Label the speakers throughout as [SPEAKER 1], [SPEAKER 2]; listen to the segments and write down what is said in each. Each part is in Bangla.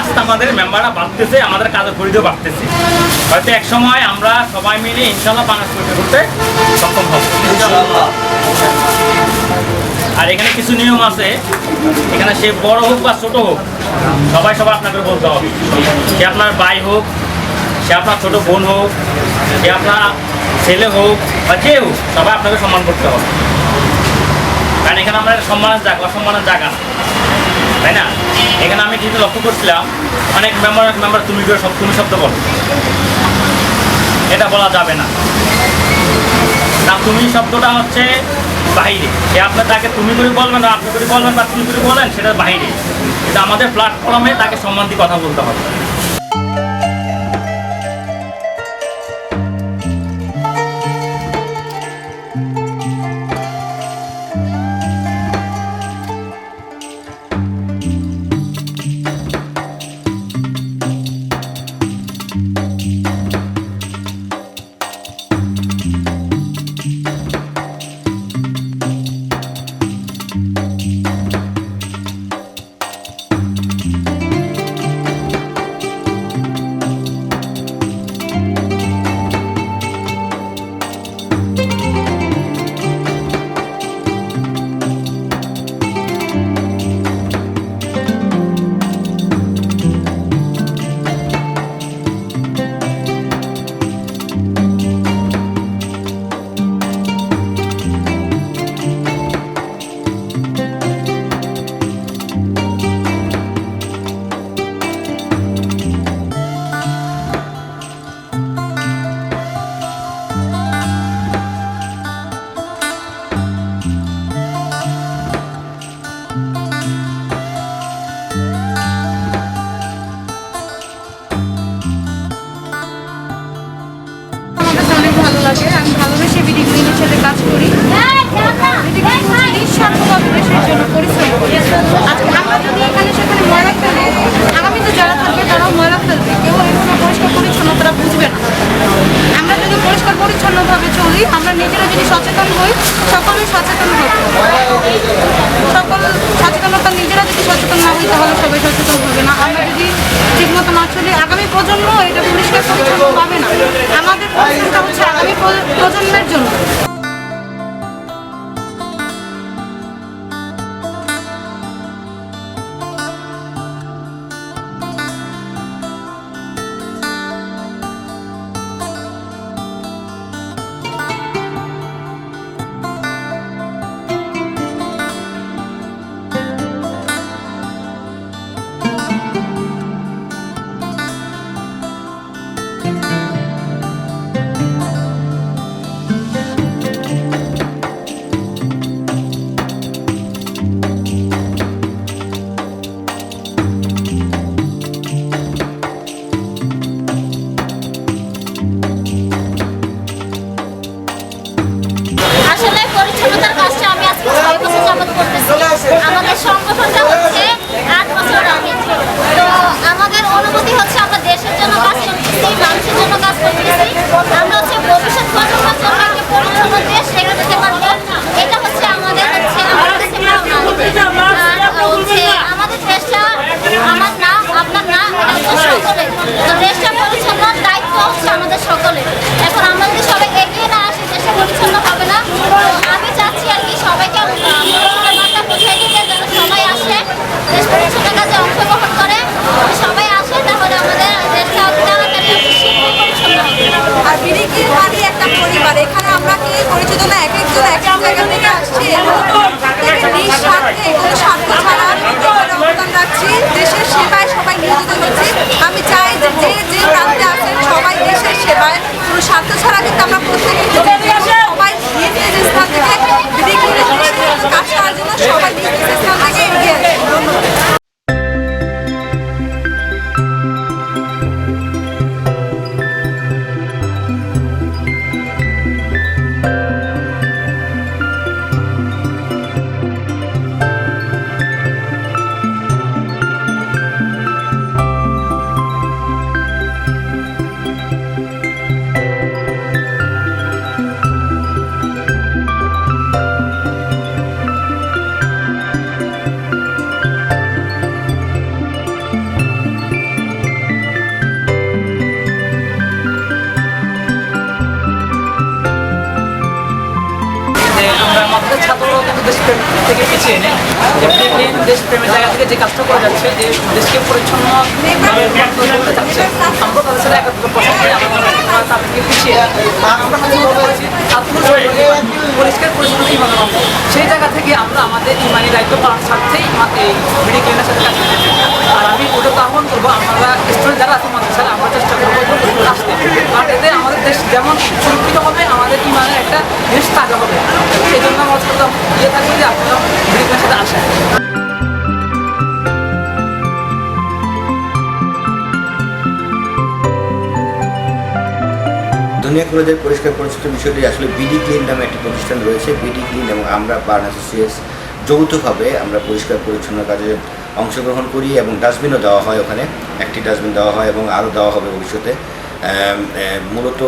[SPEAKER 1] আস্তে আমাদের মেম্বাররা বাড়তেছে আমাদের কাজের পরিধিও বাড়তেছে হয়তো এক সময় আমরা সবাই মিলে ইনশাল্লাহ বাংলাদেশ পরিচয় করতে সক্ষম হব। আর এখানে কিছু নিয়ম আছে। এখানে সে বড় হোক বা ছোট হোক সবাই সবাই আপনাকে বলতে হবে। সে আপনার ভাই হোক সে আপনার ছোট বোন হোক সে আপনার ছেলে হোক বা যে হোক সবাই আপনাকে সম্মান করতে হবে। কারণ এখানে আমরা সম্মানের জায়গা অসম্মানের জায়গা তাই না? এখানে আমি কিন্তু লক্ষ্য করছিলাম, অনেক মেম্বার মেম্বার তুমি করে সব তুমি শব্দ বলো। এটা বলা যাবে না। না, তুমি শব্দটা হচ্ছে বাইরে যে আপনার তাকে তুমি করে বলবেন আপনি করে বলবেন বা তুমি করে বলেন, সেটা বাইরে কিন্তু আমাদের প্ল্যাটফর্মে তাকে সম্মান দিয়ে কথা বলতে হবে।
[SPEAKER 2] পরিচ্ছন্নভাবে চলি আমরা নিজেরা যদি সচেতন হই সকলেই সচেতন হব সকল সচেতনতা নিজেরা যদি সচেতন না হই তাহলে সবাই সচেতন হবে না আমরা যদি ঠিকমতো না চলি আগামী প্রজন্ম এটা পরিষ্কার পরিচ্ছন্ন পাবে না আমাদের পরিশ্রমটা হচ্ছে আগামী
[SPEAKER 3] আর
[SPEAKER 2] বিডিকির বাড়ি একটা পরিবার। এখানে আমরা কি পরিচিত না? এক একজন এক এক জায়গা থেকে আসছি? নিঃস্বার্থে কোনো স্বার্থ অবদান রাখছি। দেশের সেবায় সবাই নিয়োজিত হচ্ছি। আমি চাই যে যে প্রান্তে আছেন সবাই দেশের সেবায়। কোনো স্বার্থ ছাড়া কিন্তু আমরা প্রত্যেকে থেকে
[SPEAKER 4] পিছিয়ে নেই প্রেম দেশপ্রেমের জায়গা থেকে যে কাজটা করে যাচ্ছে, যে দেশকে পরিচ্ছন্ন করতে আমরা তাদের সাথে একাত্ম পছন্দ করি আমরা তাদের থেকে পিছিয়ে। আমরা পরিষ্কার পরিচ্ছন্ন অঙ্গ সেই জায়গা থেকে আমরা আমাদের ইমানি দায়িত্ব পালন স্বার্থেই এই ভিডিও ক্লিনের সাথে কাজ করতে আর আমি ওটা আহ্বান করব আমরা স্টুডেন্ট যারা আছে মাদ্রাসায় আমরা চেষ্টা করব আসতে। কারণ এতে আমাদের দেশ যেমন সুরক্ষিত হবে আমাদের ইমানের একটা জিনিস তাজা হবে। এই জন্য আমার ইয়ে থাকবে যে আপনারা সাথে আসেন।
[SPEAKER 5] দুনিয়া কলেজের পরিষ্কার পরিচ্ছন্ন বিষয়টি আসলে বিডি ক্লিন নামে একটি প্রতিষ্ঠান রয়েছে। বিডি ক্লিন এবং আমরা বার্ন অ্যাসোসিয়েটস যৌথভাবে আমরা পরিষ্কার পরিচ্ছন্ন কাজে অংশগ্রহণ করি এবং ডাস্টবিনও দেওয়া হয় ওখানে। একটি ডাস্টবিন দেওয়া হয় এবং আরও দেওয়া হবে ভবিষ্যতে। মূলত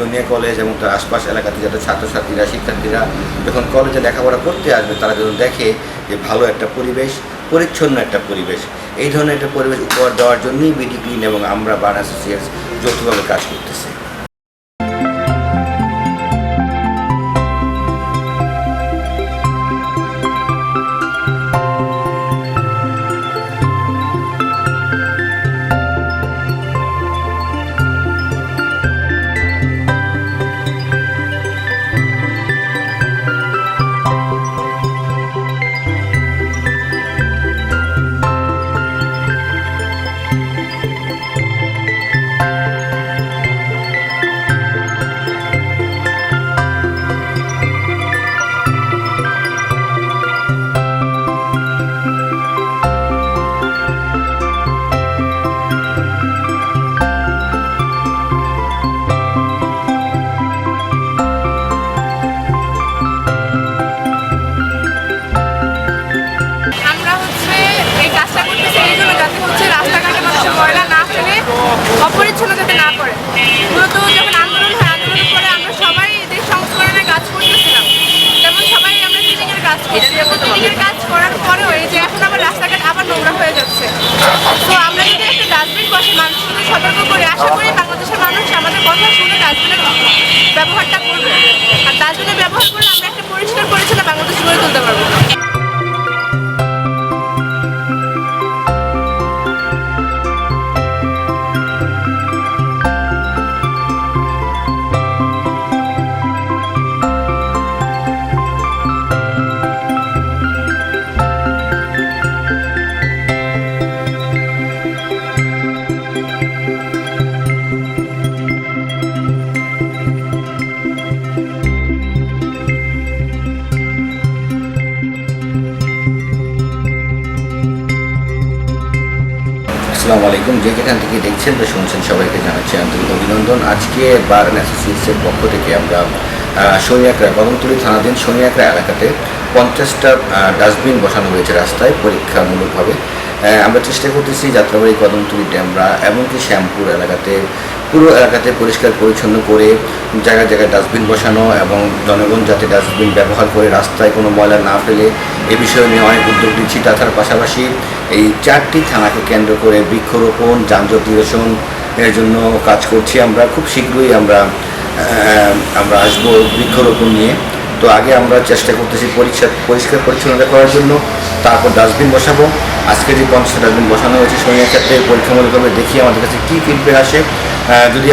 [SPEAKER 5] দুনিয়া কলেজ এবং তার আশপাশ এলাকাতে যাতে ছাত্রছাত্রীরা, শিক্ষার্থীরা যখন কলেজে লেখাপড়া করতে আসবে, তারা যখন দেখে যে ভালো একটা পরিবেশ, পরিচ্ছন্ন একটা পরিবেশ। এই ধরনের একটা পরিবেশ উপহার দেওয়ার জন্যই বিডি ক্লিন এবং আমরা বার অ্যাসোসিয়েটস যৌথভাবে কাজ করতেছি।
[SPEAKER 6] যাতে না করে মূলত যখন আন্দোলন হয়, আন্দোলনের পরে আমরা সবাই দেশ সংস্করণের কাজ করতেছিলাম, যেমন সবাই আমরা ক্লিনিং এর কাজ করছি। ক্লিনিং কাজ করার পরেও এই যে এখন আবার রাস্তাঘাট আবার নোংরা হয়ে যাচ্ছে। তো আমরা যদি একটা ডাস্টবিন বসে, মানুষকে সতর্ক করে, আশা করি বাংলাদেশের মানুষ আমাদের কথা শুনে ডাস্টবিনের ব্যবহারটা করবে। আর ডাস্টবিনের ব্যবহার করলে আমরা একটা পরিষ্কার পরিচ্ছন্ন বাংলাদেশ গড়ে তুলতে পারব।
[SPEAKER 5] আসসালামু আলাইকুম। যে যেখান থেকে দেখছেন বা শুনছেন সবাইকে জানাচ্ছি আন্তরিক অভিনন্দন। আজকে বার অ্যাসোসিয়েটসের পক্ষ থেকে আমরা শনিয়াকড়া কদমতলী থানাধীন শনিয়াকড়া এলাকাতে পঞ্চাশটা ডাস্টবিন বসানো হয়েছে রাস্তায় পরীক্ষামূলকভাবে। আমরা চেষ্টা করতেছি যাত্রাবাড়ি, কদমতুলি ড্যামরা এমনকি শ্যামপুর এলাকাতে পুরো এলাকাতে পরিষ্কার পরিচ্ছন্ন করে জায়গায় জায়গায় ডাস্টবিন বসানো এবং জনগণ যাতে ডাস্টবিন ব্যবহার করে রাস্তায় কোনো ময়লা না ফেলে এ বিষয়ে নিয়ে অনেক উদ্যোগ নিচ্ছি। তাছাড়া পাশাপাশি এই চারটি থানাকে কেন্দ্র করে বৃক্ষরোপণ, যানজট নিরসন এর জন্য কাজ করছি। আমরা খুব শীঘ্রই আমরা আমরা আসব বৃক্ষরোপণ নিয়ে। তো আগে আমরা চেষ্টা করতেছি পরিষ্কার পরিষ্কার পরিচ্ছন্নতা করার জন্য। তারপর ডাস্টবিন বসাবো। আজকে যে পঞ্চাশটা ডাস্টবিন বসানো হয়েছে। শনির ক্ষেত্রে পরীক্ষামূলকভাবে দেখি আমাদের কাছে কী ফিডব্যাক আসে। যদি